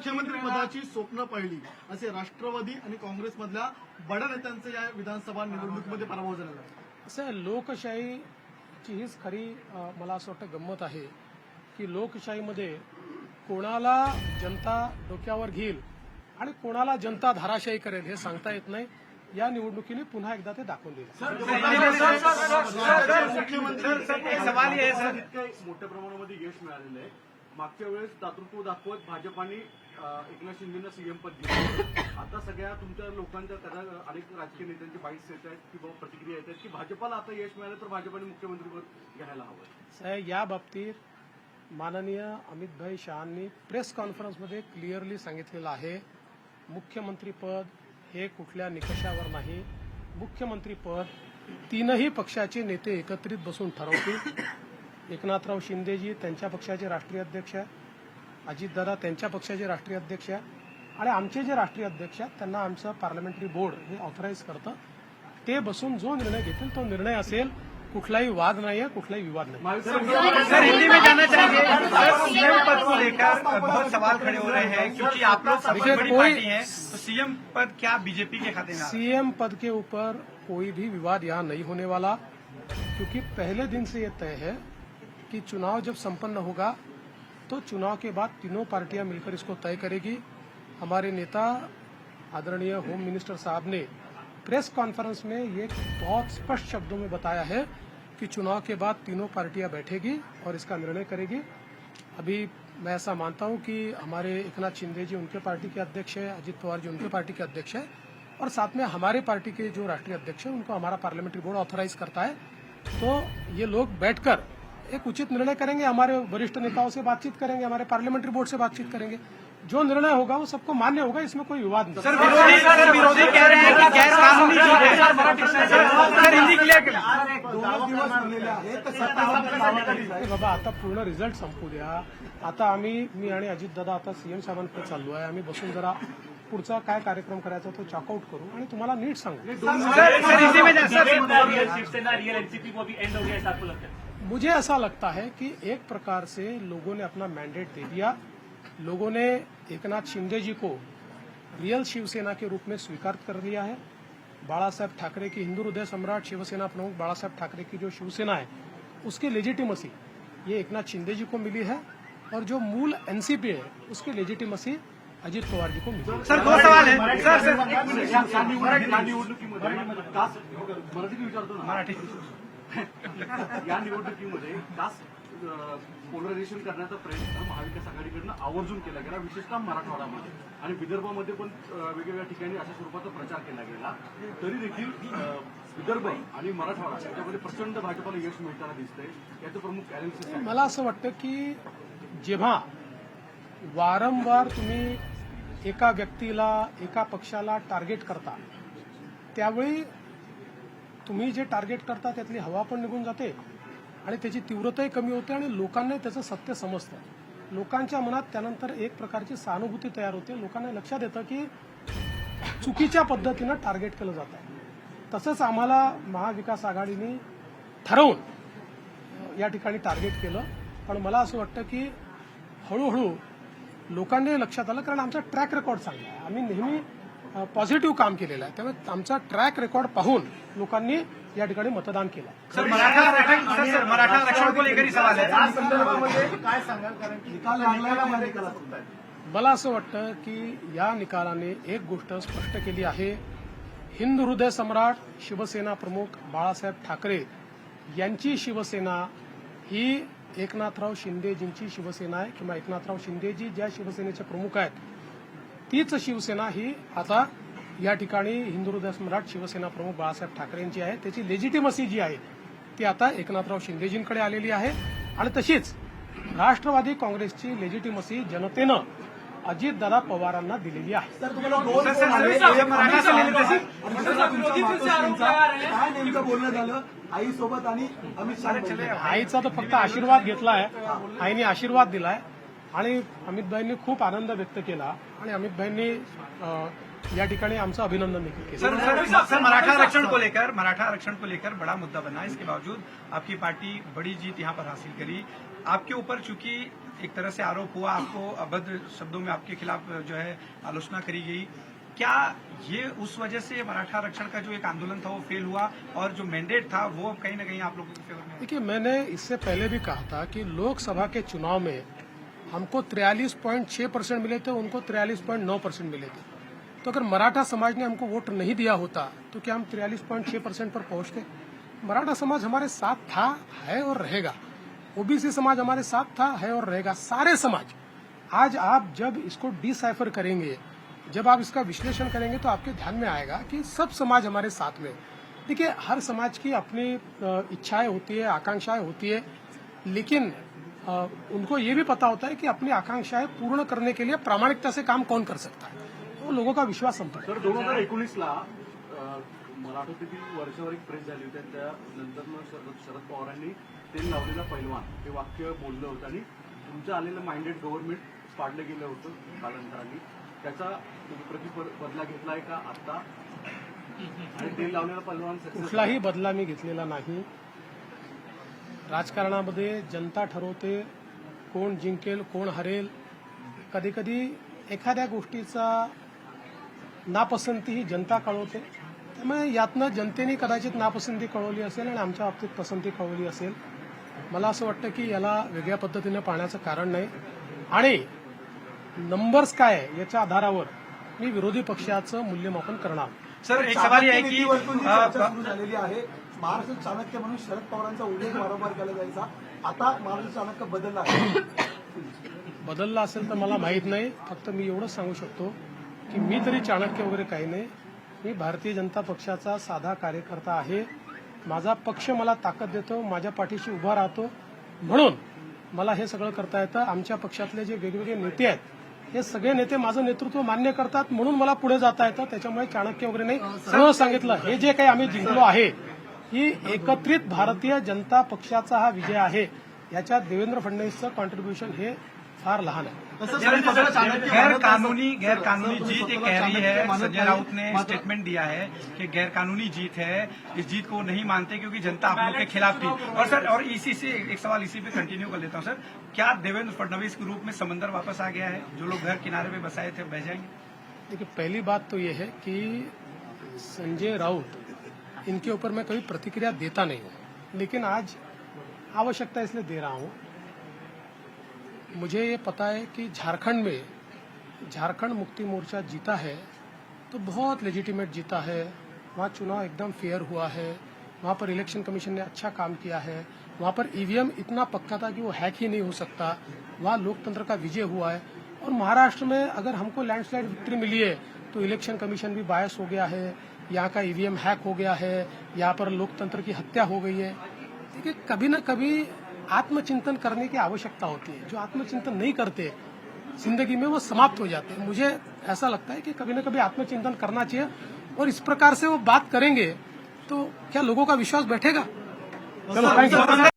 मुख्यमंत्री पदाची स्वप्न पाहिली असे राष्ट्रवादी आणि काँग्रेसमधल्या बड्या नेत्यांचे या विधानसभा निवडणुकीमध्ये पराभव झालेला आहे असं आहे, लोकशाहीची हीच खरी मला असं वाटतं गंमत आहे की लोकशाहीमध्ये कोणाला जनता डोक्यावर घेईल आणि कोणाला जनता धाराशाही करेल हे सांगता येत नाही या निवडणुकीने पुन्हा एकदा ते दाखवून दिलं मुख्यमंत्री सवाल ये है, सर. इतकं मोठ्या प्रमाणामध्ये यश मिळालेलं आहे मागच्या वेळेस दातृत्व दाखवत भाजपाने एकनाथ शिंदेना सीएम पद दिलं. आता सगळ्या तुमच्या लोकांच्या कदा अनेक राजकीय नेत्यांचे बाईट्स येत आहेत किंवा प्रतिक्रिया येत आहेत की भाजपाला आता यश मिळालं तर भाजपाने मुख्यमंत्रीपद घ्यायला हवं साहेब या बाबतीत माननीय अमितभाई शहांनी प्रेस कॉन्फरन्समध्ये क्लिअरली सांगितलेलं आहे मुख्यमंत्रीपद हे कुठल्या निकषावर नाही. मुख्यमंत्रीपद तीनही पक्षाचे नेते एकत्रित बसून ठरवतील. एकनाथराव शिंदेजी त्यांच्या पक्षाचे राष्ट्रीय अध्यक्ष अजितदादा त्यांच्या पक्षाचे राष्ट्रीय अध्यक्ष आहे. आणि आमचे जे राष्ट्रीय अध्यक्ष आहेत त्यांना आमचं पार्लमेंटरी बोर्ड हे ऑथराईज करतं. ते बसून जो निर्णय घेतील तो निर्णय असेल कुठलाही वाद नाही आहे कुठलाही विवाद नाही सर हिंदी में जानना चाहेंगे सर सीएम पद को लेकर बहुत सवाल खड़े हो रहे हैं क्योंकि आप लोग बड़ी पार्टी हैं तो सीएम पद क्या बीजेपी के खाते में है? सीएम पद के ऊपर कोई भी विवाद यहाँ नहीं होने वाला क्योंकि पहले दिन से यह तय है कि चुनाव जब संपन्न होगा तो चुनाव के बाद तीनों पार्टियाँ मिलकर इसको तय करेगी। हमारे नेता, आदरणीय होम मिनिस्टर साहब ने प्रेस कॉन्फ्रेंस में ये बहुत स्पष्ट शब्दों में बताया है कि चुनाव के बाद तीनों पार्टियाँ बैठेगी और इसका निर्णय करेगी। अभी मैं ऐसा मानता हूँ कि हमारे एकनाथ शिंदे जी उनके पार्टी के अध्यक्ष है, अजित पवार जी उनके पार्टी के अध्यक्ष है और साथ में हमारे पार्टी के जो राष्ट्रीय अध्यक्ष है, उनको हमारा पार्लियामेंट्री बोर्ड ऑथोराइज करता है। तो ये लोग बैठकर एक उचित निर्णय करेंगे हमारे वरिष्ठ नेताओं से बातचीत करेंगे हमारे पार्लियामेंट्री बोर्ड से बातचीत करेंगे जो निर्णय होगा वो सबको मान्य होगा इसमें कोई विवाद नहीं सर विरोधी सर विरोधी कह रहे हैं कि गैर कानूनी जो है सर हिंदी क्लियर कर दोनच दिवस उरलेले आहेत तर सत्ता अरे बाबा आता पूर्ण रिझल्ट संपू द्या आता आम्ही मी आणि अजितदादा आता सीएम साहेबांकडे चाललो आहे आम्ही बसून जरा पुढचा काय कार्यक्रम करायचा तो चॉकआउट करू आणि तुम्हाला नीट सांगू शिवसेना रियल एनसीपी को भी एंड हो गया ऐसा आपको लगता है मुझे ऐसा लगता है कि एक प्रकार से लोगों ने अपना मैंडेट दे दिया लोगों ने एकनाथ शिंदे जी को रियल शिवसेना के रूप में स्वीकार कर लिया है बाला साहेब ठाकरे की हिंदू हृदय सम्राट शिवसेना प्रमुख बाला साहेब ठाकरे की जो शिवसेना है उसकी लेजिटिमसी ये एकनाथ शिंदे जी को मिली है और जो मूल एनसीपी है उसकी लेजिटिमसी अजित पवार जी को मिली है सर दो सवाल है सर सर मराठी या निवडणुकीमध्ये कास्ट पोलरायझेशन करण्याचा प्रयत्न महाविकास आघाडीकडनं आवर्जून केला गेला विशेषतः मराठवाड्यामध्ये. आणि विदर्भामध्ये पण वेगवेगळ्या ठिकाणी अशा स्वरूपाचा प्रचार केला गेला. तरी देखील विदर्भ आणि मराठवाडा याच्यामध्ये प्रचंड भाजपाला यश मिळताना दिसतंय. याचं प्रमुख अनालिसिस आहे? मला असं वाटतं की जेव्हा वारंवार तुम्ही एका व्यक्तीला एका पक्षाला टार्गेट करता त्यावेळी तुम्ही जे टार्गेट करता त्यातली हवा पण निघून जाते आणि त्याची तीव्रताही कमी होते आणि लोकांना त्याचं सत्य समजतं. लोकांच्या मनात त्यानंतर एक प्रकारची सहानुभूती तयार होते. लोकांना लक्षात येतं की चुकीच्या पद्धतीनं टार्गेट केलं जातं. तसंच आम्हाला महाविकास आघाडीने ठरवून या ठिकाणी टार्गेट केलं. पण मला असं वाटतं की हळूहळू लोकांनी लक्षात आलं कारण आमचा ट्रॅक रेकॉर्ड चांगला आहे. आम्ही नेहमी पॉझिटिव्ह काम केलेलं आहे. त्यामुळे आमचा ट्रॅक रेकॉर्ड पाहून लोकांनी या ठिकाणी मतदान केलं. सर मराठा आरक्षण सर सर मराठा आरक्षण को लेकर ही सवाल है या संदर्भामध्ये काय सांगाल? कारण निकाल मला असं वाटतं की या निकालाने एक गोष्ट स्पष्ट केली आहे. हिंद हृदय सम्राट शिवसेना प्रमुख बाळासाहेब ठाकरे यांची शिवसेना ही एकनाथराव शिंदेजींची शिवसेना आहे किंवा एकनाथराव शिंदेजी ज्या शिवसेनेचे प्रमुख आहेत तीच शिवसेना ही आता या ठिकाणी हिंदू हृदय सम्राट शिवसेना प्रमुख बाळासाहेब ठाकरे यांची आहे. त्याची लेजिटिमसी जी आहे ती आता एकनाथराव शिंदेजींकडे आलेली आहे. आणि तशीच राष्ट्रवादी काँग्रेसची लेजिटिमसी जनतेनं अजितदादा पवारांना दिलेली आहे. तशी. आणि आईचा तर फक्त आशीर्वाद घेतलाय. आईने आशीर्वाद दिलाय. आणि अमितभाईंनी खूप आनंद व्यक्त केला आणि अमितभाईंनी अं, या ठिकाणी आमचं अभिनंदन देखील केलं. सर सर सर मराठा आरक्षण को लेकर मराठा आरक्षण को लेकर बड़ा मुद्दा बना इसके बावजूद आपकी पार्टी बड़ी जीत यहाँ पर हासिल करी। आपके ऊपर चूँकि एक तरह से आरोप हुआ आपको अभद्र शब्दों में आपके खिलाफ जो है आलोचना करी गई। क्या ये उस वजह से मराठा आरक्षण का जो एक आंदोलन था वो फेल हुआ और जो मैंडेट था वो कहीं ना कहीं आप लोगों के फेवर में? देखिए मैंने इससे पहले भी कहा था कि लोकसभा के चुनाव में हमको 43.6 परसेंट मिले थे, उनको 43.9 परसेंट मिले थे। तो अगर मराठा समाज ने हमको वोट नहीं दिया होता तो क्या हम 43.6 परसेंट पर पहुँचते? मराठा समाज हमारे साथ था, है और रहेगा। ओबीसी समाज हमारे साथ था, है और रहेगा। सारे समाज, आज आप जब इसको डिसाइफर करेंगे, जब आप इसका विश्लेषण करेंगे तो आपके ध्यान में आएगा कि सब समाज हमारे साथ में। देखिए, हर समाज की अपनी इच्छाएँ होती है, आकांक्षाएँ होती है, लेकिन उनको ये भी पता होता है कि अपनी आकांक्षाएं पूर्ण करने के लिए प्रामाणिकता से काम कौन कर सकता है? तो लोगों का विश्वास तर दोन हजार एकोणीसला मला आठवते की वर्षभर एक प्रेस झाली होती त्यानंतर मग शरद शरद पवारांनी तेल लावलेला पैलवान हे वाक्य बोललं होतं आणि तुमचं आलेलं माइंडेड गव्हर्नमेंट पाडलं गेलं होतं कालांतराने. त्याचा प्रति बदला घेतलाय का आता आणि तेल लावलेला पैलवान कुठलाही बदला मी घेतलेला नाही. राजकारणामध्ये जनता ठरवते कोण जिंकेल कोण हरेल. कधी कधी एखाद्या गोष्टीचा नापसंती ही जनता कळवते. त्यामुळे यातनं जनतेने कदाचित नापसंती कळवली असेल आणि आमच्या बाबतीत पसंती कळवली असेल. मला असं वाटतं की याला वेगळ्या पद्धतीने पाहण्याचं कारण नाही. आणि नंबर्स काय आहे याच्या आधारावर मी विरोधी पक्षाचं मूल्यमापन करणार. सर एक सवाल ये है कि महाराष्ट्र चाणक्य म्हणून शरद पवारांचा उल्लेख वारंवार केला जायचा. आता महाराष्ट्र चाणक्य बदलला आहे. बदलला असेल तर मला माहीत नाही. फक्त मी एवढंच सांगू शकतो की मी तरी चाणक्य वगैरे काही नाही. मी भारतीय जनता पक्षाचा साधा कार्यकर्ता आहे. माझा पक्ष मला ताकद देतो माझ्या पाठीशी उभा राहतो. म्हणून मला हे सगळं करता येतं. आमच्या पक्षातले जे वेगवेगळे नेते आहेत हे सगळे नेते माझं नेतृत्व मान्य करतात. म्हणून मला पुढे जाता येतं. त्याच्यामुळे चाणक्य वगैरे नाही. सर्व सांगितलं. हे जे काही आम्ही जिंकलो आहे ही एकत्रित भारतीय जनता पक्षाचा हा विजय आहे. याच्यात देवेंद्र फडणवीसचं कॉन्ट्रीब्युशन हे फार लहान आहे. गैर कानूनी गैर कानूनी जीत ये कह रही है। संजय राउत ने स्टेटमेंट दिया है कि गैर कानूनी जीत है। इस जीत को नहीं मानते क्योंकि जनता आप लोग के खिलाफ थी। और सर और इसी से एक सवाल इसी पे कंटिन्यू कर लेता हूँ सर। क्या देवेंद्र फडणवीस के रूप में समंदर वापस आ गया है? जो लोग घर किनारे पे बसाए थे बह जाएँगे। देखिए पहली बात तो ये है कि संजय राउत इनके ऊपर मैं कभी प्रतिक्रिया देता नहीं हूँ। लेकिन आज आवश्यकता इसलिए दे रहा हूँ। मुझे ये पता है कि झारखंड में झारखंड मुक्ति मोर्चा जीता है तो बहुत लेजिटिमेट जीता है। वहाँ चुनाव एकदम फेयर हुआ है। वहाँ पर इलेक्शन कमीशन ने अच्छा काम किया है। वहाँ पर ईवीएम इतना पक्का था कि वो हैक ही नहीं हो सकता। वहाँ लोकतंत्र का विजय हुआ है। और महाराष्ट्र में अगर हमको लैंडस्लाइड विक्ट्री मिली है तो इलेक्शन कमीशन भी बायस हो गया है। यहाँ का ईवीएम हैक हो गया है, यहाँ पर लोकतंत्र की हत्या हो गई है। देखिए, कभी ना कभी आत्मचिंतन करने की आवश्यकता होती है। जो आत्मचिंतन नहीं करते, ज़िंदगी में वो समाप्त हो जाते हैं। मुझे ऐसा लगता है कि कभी ना कभी आत्मचिंतन करना चाहिए और इस प्रकार से वो बात करेंगे तो क्या लोगों का विश्वास बैठेगा?